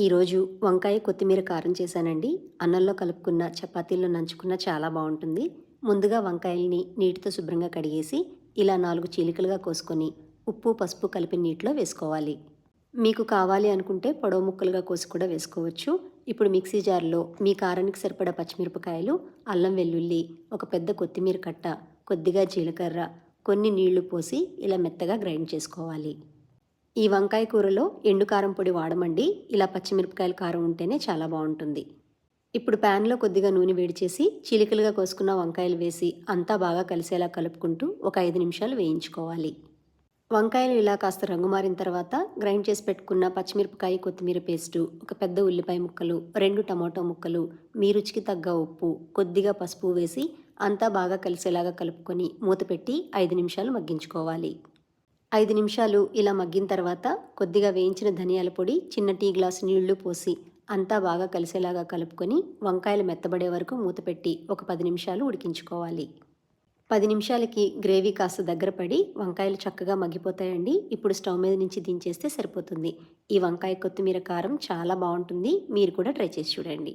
ఈరోజు వంకాయ కొత్తిమీర కారం చేశానండి. అన్నంలో కలుపుకున్న చపాతీల్లో నంచుకున్న చాలా బాగుంటుంది. ముందుగా వంకాయల్ని నీటితో శుభ్రంగా కడిగేసి ఇలా నాలుగు చీలికలుగా కోసుకొని ఉప్పు పసుపు కలిపి నీటిలో వేసుకోవాలి. మీకు కావాలి అనుకుంటే పొడవు ముక్కలుగా కోసి కూడా వేసుకోవచ్చు. ఇప్పుడు మిక్సీ జార్లో మీ కారానికి సరిపడా పచ్చిమిరపకాయలు అల్లం వెల్లుల్లి ఒక పెద్ద కొత్తిమీర కట్ట కొద్దిగా జీలకర్ర కొన్ని నీళ్ళు పోసి ఇలా మెత్తగా గ్రైండ్ చేసుకోవాలి. ఈ వంకాయ కూరలో ఎండు కారం పొడి వాడమండి. ఇలా పచ్చిమిరపకాయల కారం ఉంటేనే చాలా బాగుంటుంది. ఇప్పుడు ప్యాన్లో కొద్దిగా నూనె వేడి చేసి చిలికలుగా కోసుకున్న వంకాయలు వేసి అంతా బాగా కలిసేలా కలుపుకుంటూ ఒక ఐదు నిమిషాలు వేయించుకోవాలి. వంకాయలు ఇలా కాస్త రంగు మారిన తర్వాత గ్రైండ్ చేసి పెట్టుకున్న పచ్చిమిరపకాయ కొత్తిమీర పేస్టు ఒక పెద్ద ఉల్లిపాయ ముక్కలు రెండు టమాటో ముక్కలు మీ రుచికి తగ్గ ఉప్పు కొద్దిగా పసుపు వేసి అంతా బాగా కలిసేలాగా కలుపుకొని మూత పెట్టి ఐదు నిమిషాలు మగ్గించుకోవాలి. ఐదు నిమిషాలు ఇలా మగ్గిన తర్వాత కొద్దిగా వేయించిన ధనియాల పొడి చిన్న టీ గ్లాసు నీళ్ళు పోసి అంతా బాగా కలిసేలాగా కలుపుకొని వంకాయలు మెత్తబడే వరకు మూతపెట్టి ఒక పది నిమిషాలు ఉడికించుకోవాలి. పది నిమిషాలకి గ్రేవీ కాస్త దగ్గర పడి వంకాయలు చక్కగా మగ్గిపోతాయండి. ఇప్పుడు స్టవ్ మీద నుంచి దించేస్తే సరిపోతుంది. ఈ వంకాయ కొత్తిమీర కారం చాలా బాగుంటుంది. మీరు కూడా ట్రై చేసి చూడండి.